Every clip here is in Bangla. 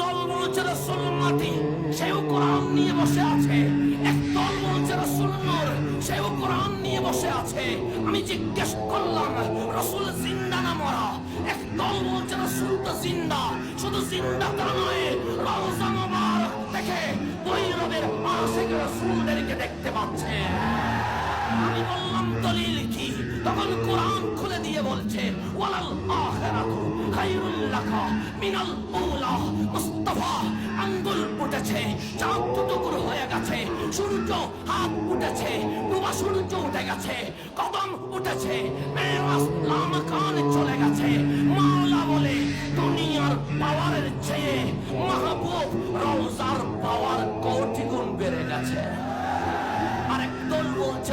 দল বলছে রসুল মাটি, সেও কোরআন নিয়ে বসে আছে। এক দল বলছে রসুল নূর, সেও কোরআন নিয়ে বসে আছে। আমি জিজ্ঞেস করলাম, রসুল জিন্দা না মরা? এক দল বলছে রসুল তো জিন্দা, শুধু জিন্দা তা নয়, রওজা মোবারক দেখে বৈরবের আশেখ রসুলদেরকে দেখতে পাচ্ছে। আমি বললাম, দলিল কি? তখন কোরআন খুলে দিয়ে বলছে, ওয়ালাল আখিরাতু লাকা মিনাল উলা। মুস্তাফা আঙ্গুল চাঁদ টুকরো হয়ে গেছে, সূর্য হাত উঠেছে, ডুবা সূর্য উঠে গেছে, কদম উঠেছে মেরাজ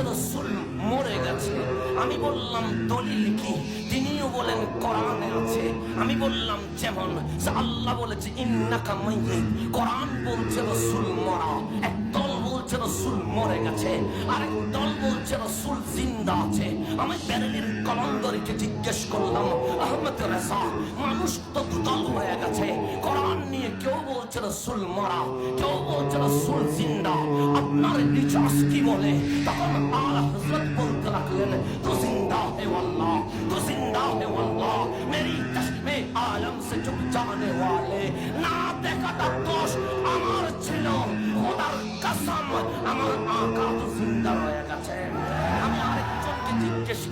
রসুল মরে গেছে। আমি বললাম, দলিল কি? তিনিও বলেন, কোরআনে আছে। আমি বললাম, যেমন আল্লাহ বলেছে, ইন্নাকা মাইয়িত। কোরআন বলছে, রসুল মরা। এক দল বলছে, রসুল মরে গেছে। আরেক দল বলছে, রসুল জিন্দা আছে। আমি প্যানেলের কলন্দরীকে জিজ্ঞেস করলাম, আহমদ রেসা মানুষ তো দুদল হয়ে গেছে। কোরআন নিয়ে কেউ বলছে, রসুল মরা। কেউ রসুল জিন্দা আপনার নিচাস কি বলে তখন আলা হজরত বলতে লাগলেন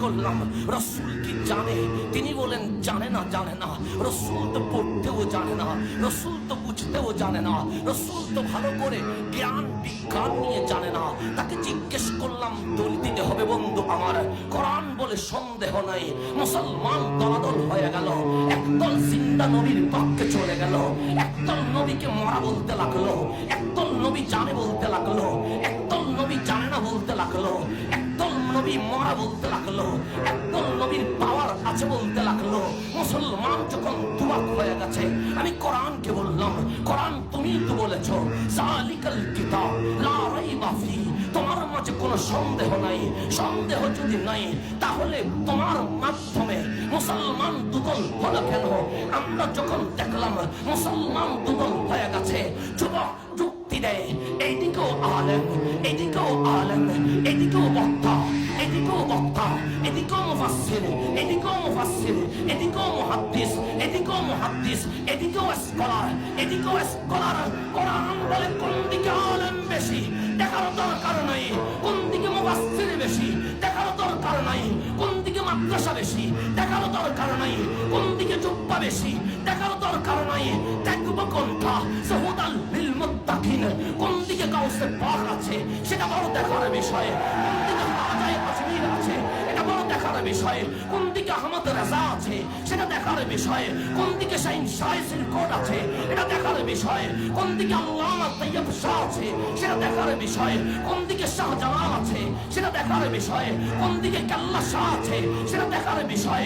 করলাম। রসুল কি জানে? তিনি বলেন, জানে না জানে না। রসুল তো পড়তেও জানে না। রসুল তো বুঝতেও জানে না। রসুল তো ভালো করে জ্ঞান, বিজ্ঞান নিয়ে জানে না। তাকে জিজ্ঞেস করলাম, দল দিতে হবে বন্ধু আমার। কোরআন বলে সন্দেহ নাই। মুসলমান দলাদল হয়ে গেল। একদল জিন্দা নবীর পক্ষে চলে গেল। একদল নবীকে মরা বলতে লাগল। একদল নবী জানে বলতে লাগল। বলতে লাগল। একদল নবীর পাওয়ার আছে বলতে লাগল। মুসলমান যখন দুয়াক হয়ে গেছে, আমি কোরআনকে বললাম, কোরআন তুমি তো বলেছ কিতাব তোমার মাঝে কোনো সন্দেহ নাই। সন্দেহ যদি নাই, তাহলে তোমার মাধ্যমে মুসলমান হলো কেন? আমরা যখন দেখলাম মুসলমান দুদল হয়ে গেছে, যুবক যুক্তি দেয়, এইদিকেও আলেম এদিকেও আলেন এদিকেও বক্তা। এদিকেও বক্তা এদিকেও মুফাসসির এদিকেও মুফাসসির এদিকেও মুহাদ্দিস এদিকেও মুহাদ্দিস এদিকেও স্কলার এদিকেও স্কলার কোরআন বলে কোন দিকে আলেম বেশি দেখার দরকার নাই কোন দিকে মুফাসসির বেশি দেখার দরকার নাই কোন দিকে মাদ্রাসা বেশি দেখার দরকার নাই কোন দিকে জুব্বা বেশি দেখার দরকার নাই দেখব কোনটা সহুদাল লিল মুত্তাকিন কোন দিকে কাউসে পাক আছে সেটা বড় দেখার বিষয় বিষয় কোন দিকে আহমদ রাজা আছে, সেটা দেখার বিষয়ে কোন দিকে শাহিন শাইসির কোট আছে, এটা দেখার বিষয়ে কোন দিকে আল্লামা তৈয়ব শাহ আছে, সেটা দেখার বিষয়ে কোন দিকে শাহজালাল আছে, সেটা দেখার বিষয়ে কোন দিকে কাল্লা শাহ আছে, সেটা দেখার বিষয়